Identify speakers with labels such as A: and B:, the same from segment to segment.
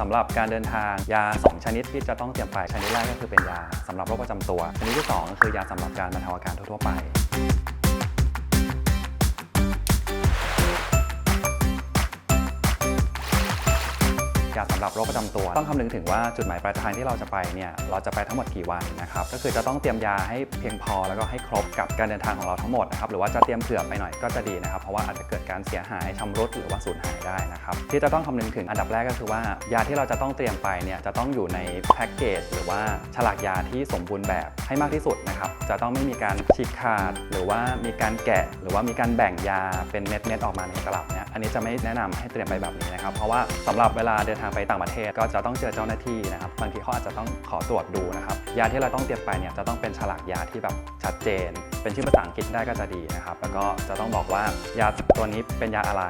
A: สำหรับการเดินทางยา 2 ชนิดที่จะต้องเตรียมไปชนิดแรกก็คือเป็นยาสำหรับโรคประจำตัว ชนิดที่2ก็คือยาสำหรับการบรรเทาอาการทั่วๆไป ยาสำหรับโรคประจำตัว ต้องคำนึงถึงว่าจุดหมายปลายทางที่เราจะไปเนี่ยเราจะไปทั้งหมดกี่วันนะครับก็คือจะต้องเตรียมยาให้เพียงพอแล้วก็ให้ครบกับการเดินทางของเราทั้งหมดนะครับหรือว่าจะเตรียมเผื่อไปหน่อยก็จะดีนะครับเพราะว่าอาจจะเกิดการเสียหายชำรุดหรือว่าสูญหายได้นะครับที่จะต้องคำนึงถึงอันดับแรกก็คือว่ายาที่เราจะต้องเตรียมไปเนี่ยจะต้องอยู่ในแพ็กเกจหรือว่าฉลากยาที่สมบูรณ์แบบให้มากที่สุดนะครับจะต้องไม่มีการฉีกขาด หรือว่ามีการแกะ หรือว่ามีการแบ่งยาเป็นเม็ดๆออกมาในตลับเนี่ยอันนี้จะไม่แนะนำให้เตรียมไปแบบนี้นะครับเพราะว่าสำหรับเวลาเดินทางไปต่างประเทศก็จะต้องเจอเจ้าหน้าที่นะครับบางทีเขาอาจจะต้องขอตรวจดูนะครับยาที่เราต้องเตรียมไปเนี่ยจะต้องเป็นฉลากยาที่แบบ ชัดเจน เป็นชื่อภาษาอังกฤษได้ก็จะดีนะครับ แล้วก็จะต้องบอกว่ายาตัวนี้เป็นยาอะไร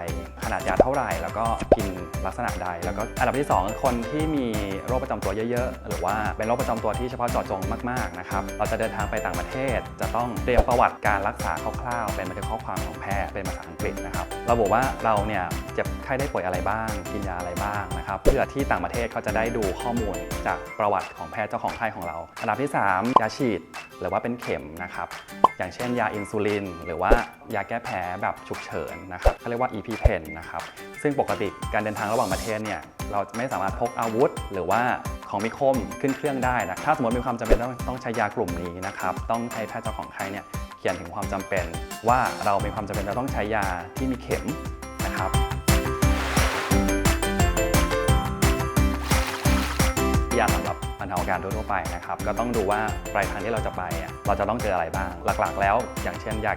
A: ขนาดยาเท่าไหร่ แล้วก็กินลักษณะใด แล้วก็อันดับที่ 2 คนที่มีโรคประจำตัวเยอะๆ หรือว่าเป็นโรคประจำตัวที่เฉพาะเจาะจงมากๆนะครับ เราจะเดินทางไปต่างประเทศ จะต้องเตรียมประวัติการรักษาคร่าวๆ เป็นบันทึกข้อความของแพทย์ เป็นภาษาอังกฤษนะครับ เระบุว่าเราเนี่ยเจ็บไข้ได้ป่วยอะไรบ้าง กินยาอะไรบ้างนะครับ เพื่อที่ต่างประเทศเขาจะได้ดูข้อมูลจากประวัติของแพทย์เจ้าของไข้ของเรา อันดับที่ 3 ยาฉีด หรือว่าเป็นเข็มนะครับ อย่างเช่นยาอินซูลิน หรือว่ายาแก้แพ้แบบฉุกเฉินนะครับเขาเรียกว่า EpiPen นะครับ ซึ่งปกติการเดินทางระหว่างประเทศเนี่ยเราไม่สามารถพกอาวุธ หรือว่าของมีคมขึ้นเครื่องได้นะถ้าสมมติมีความจำเป็นต้องต้องใช้ยากลุ่มนี้นะครับ ต้องให้แพทย์เจ้าของไข้เนี่ยเขียนถึงความจำเป็น ว่าเรามีความจำเป็นจะต้องใช้ยาที่มีเข็มนะครับยาสำหรับ บรรเทาอาการทั่วไปนะครับก็ต้องดูว่าปลายทางที่เราจะไปเราจะต้องเจออะไรบ้าง หลักๆ แล้ว อย่างเช่นยา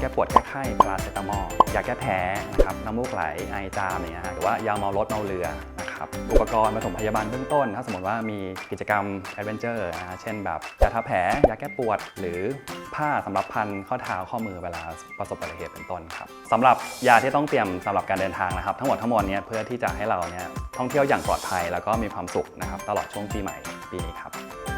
A: แก้ปวดแก้ไข้พาราเซตามอลยาแก้แพ้นะครับน้ำมูกไหลไอจามเงี้ยฮะหรือว่ายาเมารถเมาเรือนะครับอุปกรณ์ปฐมพยาบาลเบื้องต้น ถ้าสมมติว่ามีกิจกรรมแอดเวนเจอร์นะฮะเช่นแบบยาทาแผลยาแก้ปวด หรือผ้าสำหรับพันข้อเท้าข้อมือเวลาประสบอุบัติเหตุเป็นต้นครับสำหรับยาที่ต้องเตรียมสำหรับการเดินทางนะครับ ทั้งหมดทั้งมวลเนี้เพื่อที่จะให้เราเนี่ยท่องเที่ยวอย่างปลอดภัยแล้วก็มีความสุขนะครับตลอดช่วงปีใหม่ ปีนี้ครับ